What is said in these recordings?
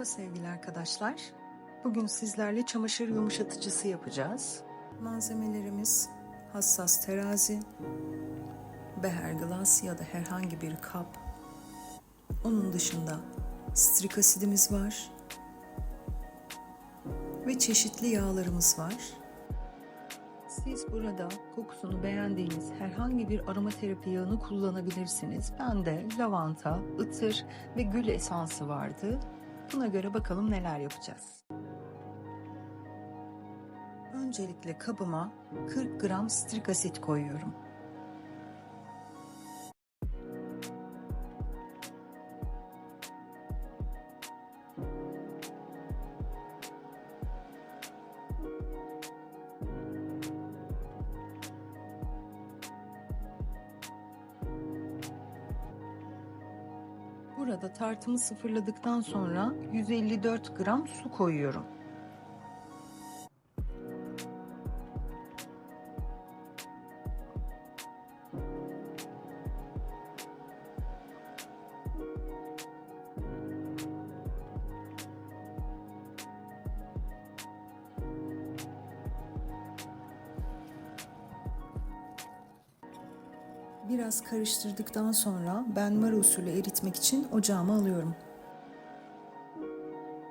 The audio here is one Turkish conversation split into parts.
Merhaba sevgili arkadaşlar. Bugün sizlerle çamaşır yumuşatıcısı yapacağız. Malzemelerimiz hassas terazi, beher glass ya da herhangi bir kap. Onun dışında strik asidimiz var ve çeşitli yağlarımız var. Siz burada kokusunu beğendiğiniz herhangi bir aromaterapi yağını kullanabilirsiniz. Bende lavanta, ıtır ve gül esansı vardı. Buna göre bakalım neler yapacağız. Öncelikle kabıma 40 gram strik asit koyuyorum. Burada tartımı sıfırladıktan sonra 154 gram su koyuyorum. Biraz karıştırdıktan sonra benmari usulü eritmek için ocağıma alıyorum.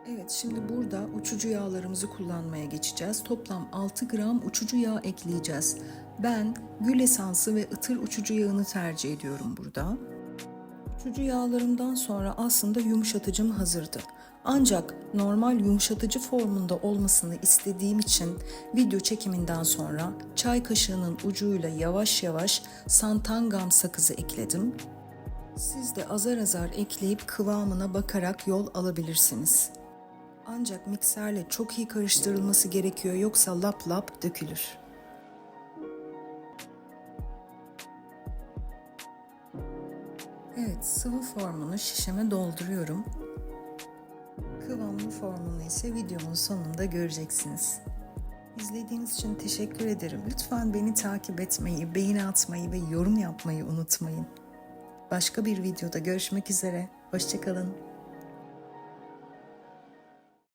Evet şimdi burada uçucu yağlarımızı kullanmaya geçeceğiz. Toplam 6 gram uçucu yağ ekleyeceğiz. Ben gül esansı ve ıtır uçucu yağını tercih ediyorum burada. Uçucu yağlarımdan sonra aslında yumuşatıcım hazırdı. Ancak normal yumuşatıcı formunda olmasını istediğim için video çekiminden sonra çay kaşığının ucuyla yavaş yavaş santangam sakızı ekledim. Siz de azar azar ekleyip kıvamına bakarak yol alabilirsiniz. Ancak mikserle çok iyi karıştırılması gerekiyor yoksa lap lap dökülür. Evet, sıvı formunu şişeme dolduruyorum. Kıvamlı formunu ise videomun sonunda göreceksiniz. İzlediğiniz için teşekkür ederim. Lütfen beni takip etmeyi, beğeni atmayı ve yorum yapmayı unutmayın. Başka bir videoda görüşmek üzere. Hoşçakalın.